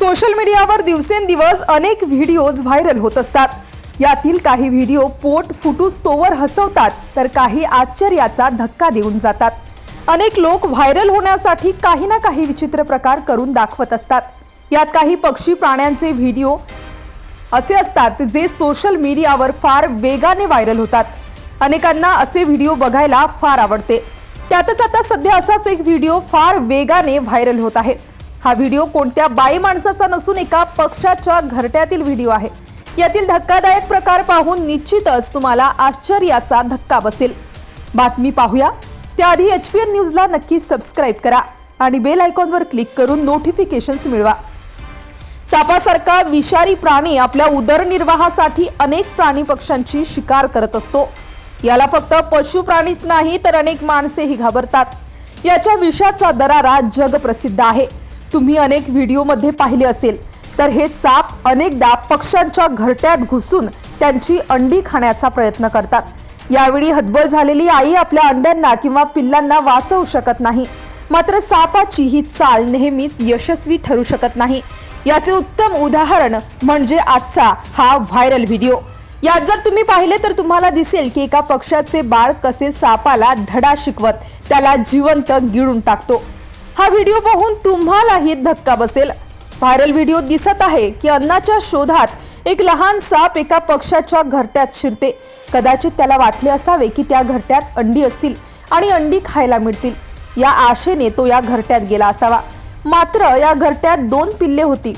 Social मीडियावर दिवसेंदिवस अनेक व्हिडिओज व्हायरल होत असतात. यातील काही व्हिडिओ पोट फुटू स्तोवर हसवतात तर काही आश्चर्याचा धक्का देऊन जातात. अनेक लोक व्हायरल होण्यासाठी काही ना काही विचित्र प्रकार करून दाखवत असतात. यात काही पक्षी प्राण्यांचे व्हिडिओ असे असतात जे सोशल मीडियावर फार वेगाने व्हायरल होतात. अनेकांना असे व्हिडिओ बघायला फार आवडते. त्यातच आता सध्या असाच एक व्हिडिओ फार वेगाने व्हायरल होत आहे. हा व्हिडिओ कोणत्या बाई माणसाचा नसून एका पक्षाच्या घरट्यातील व्हिडिओ आहे. यातील धक्कादायक प्रकार पाहून निश्चितच तुम्हाला आश्चर्याचा धक्का बसेल. बातमी पाहूया. त्याआधी एच पी एन न्यूजला नक्की सबस्क्राईब करा आणि बेल आयकॉनवर क्लिक करून नोटिफिकेशन्स मिळवा. सापासारखा विषारी प्राणी आपल्या उदरनिर्वाहासाठी अनेक प्राणी पक्ष्यांची शिकार करत असतो. याला फक्त पशु प्राणीच नाही तर अनेक माणसेही घाबरतात. याच्या विषाचा दरारा जगप्रसिद्ध आहे. तुम्ही अनेक व्हिडिओमध्ये पाहिले असेल. तर हे साप अनेकदा पक्ष्यांच्या घरट्यात घुसून त्यांची अंडी खाण्याचा प्रयत्न करतात. यावेळी हतबल झालेली आई आपल्या अंड्यांना किंवा पिल्लांना वाचवू शकत नाही. मात्र सापाची ही चाल नेहमीच यशस्वी ठरू शकत नाही. याचे उत्तम उदाहरण म्हणजे आजचा हा व्हायरल व्हिडिओ. यात जर तुम्ही पाहिले तर तुम्हाला दिसेल की एका पक्षाचे बाळ कसे सापाला धडा शिकवत त्याला जिवंत गिळून टाकतो. हा व्हिडिओ पाहून तुम्हालाही धक्का बसेल. व्हायरल व्हिडिओ दिसत आहे की अन्नाच्या शोधात एक लहान साप एका पक्षाच्या घरट्यात शिरते. कदाचित त्याला वाटले असावे की त्या घरट्यात अंडी असतील आणि अंडी खायला मिळतील. या आशेने तो या घरट्यात गेला असावा. मात्र या घरट्यात दोन पिल्ले होती.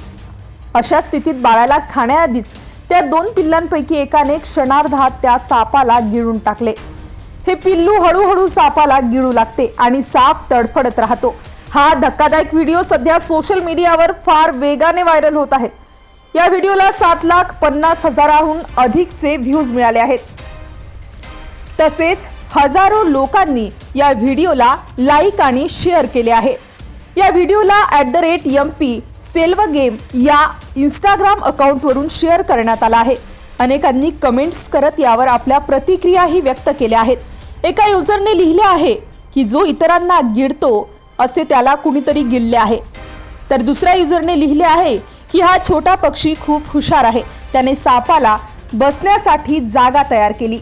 अशा स्थितीत बाळाला खाण्याआधीच त्या दोन पिल्लांपैकी एकाने क्षणार्धात त्या सापाला गिळून टाकले. हे पिल्लू हळूहळू सापाला गिळू लागते आणि साप तडफडत राहतो. हा धक्कादायक व्हिडिओ सध्या सोशल मीडियावर फार वेगाने व्हायरल होत आहे. या व्हिडिओला सात लाख पन्नास हजाराहून अधिकचे व्ह्यूज मिळाले आहेत. तसेच हजारो लोकांनी या व्हिडिओला लाईक आणि शेअर केले आहे. या व्हिडिओला at the rate M P सेल्व game या इंस्टाग्राम अकाउंटवरून शेअर करण्यात आला आहे. अनेकांनी कमेंट्स करत यावर आपल्या प्रतिक्रियाही व्यक्त केल्या आहेत. एका युजरने लिहिले आहे की जो इतरांना गिळतो असे त्याला कुणीतरी गिळले आहे. तर दुसऱ्या युजरने लिहिले आहे की हा छोटा पक्षी खूप हुशार आहे. त्याने सापाला बसण्यासाठी जागा तयार केली.